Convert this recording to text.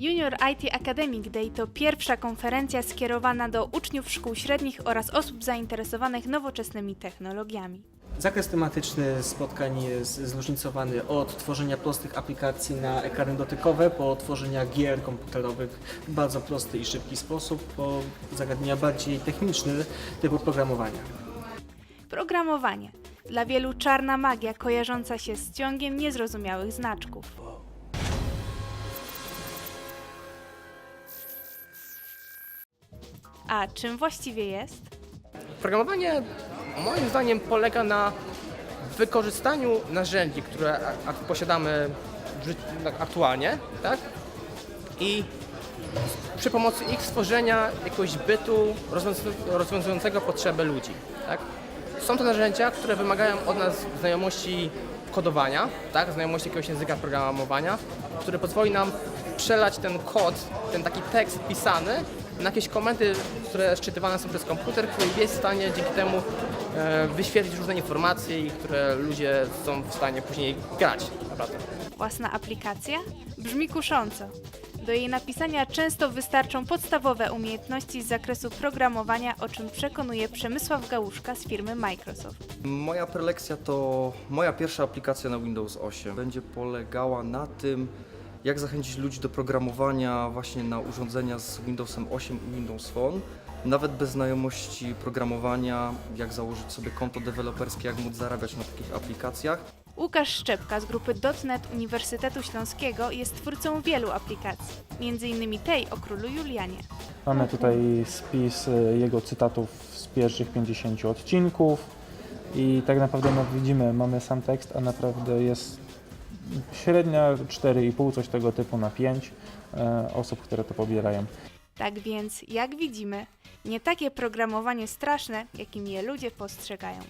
Junior IT Academic Day to pierwsza konferencja skierowana do uczniów szkół średnich oraz osób zainteresowanych nowoczesnymi technologiami. Zakres tematyczny spotkań jest zróżnicowany od tworzenia prostych aplikacji na ekrany dotykowe, po tworzenia gier komputerowych w bardzo prosty i szybki sposób, po zagadnienia bardziej techniczne typu programowania. Programowanie. Dla wielu czarna magia kojarząca się z ciągiem niezrozumiałych znaczków. A czym właściwie jest? Programowanie moim zdaniem polega na wykorzystaniu narzędzi, które posiadamy tak aktualnie, tak? I przy pomocy ich stworzenia jakiegoś bytu rozwiązu- rozwiązującego potrzeby ludzi, tak? Są to narzędzia, które wymagają od nas znajomości kodowania, tak? Znajomości jakiegoś języka programowania, który pozwoli nam przelać ten kod, ten taki tekst pisany na jakieś komendy, które szczytywane są przez komputer, który jest w stanie dzięki temu e, wyświetlić różne informacje i które ludzie są w stanie później grać. Naprawdę. Własna aplikacja? Brzmi kusząco. Do jej napisania często wystarczą podstawowe umiejętności z zakresu programowania, o czym przekonuje Przemysław Gałuszka z firmy Microsoft. Moja prelekcja to moja pierwsza aplikacja na Windows 8. Będzie polegała na tym, jak zachęcić ludzi do programowania właśnie na urządzenia z Windowsem 8 i Windows Phone. Nawet bez znajomości programowania, jak założyć sobie konto deweloperskie, jak móc zarabiać na takich aplikacjach. Łukasz Szczepka z grupy .NET Uniwersytetu Śląskiego jest twórcą wielu aplikacji, m.in. tej o królu Julianie. Mamy tutaj spis y, jego cytatów z pierwszych 50 odcinków i tak naprawdę no, widzimy, mamy sam tekst, a naprawdę jest średnia 4,5, coś tego typu na 5 e, osób, które to pobierają. Tak więc, jak widzimy, nie takie programowanie straszne, jakim je ludzie postrzegają.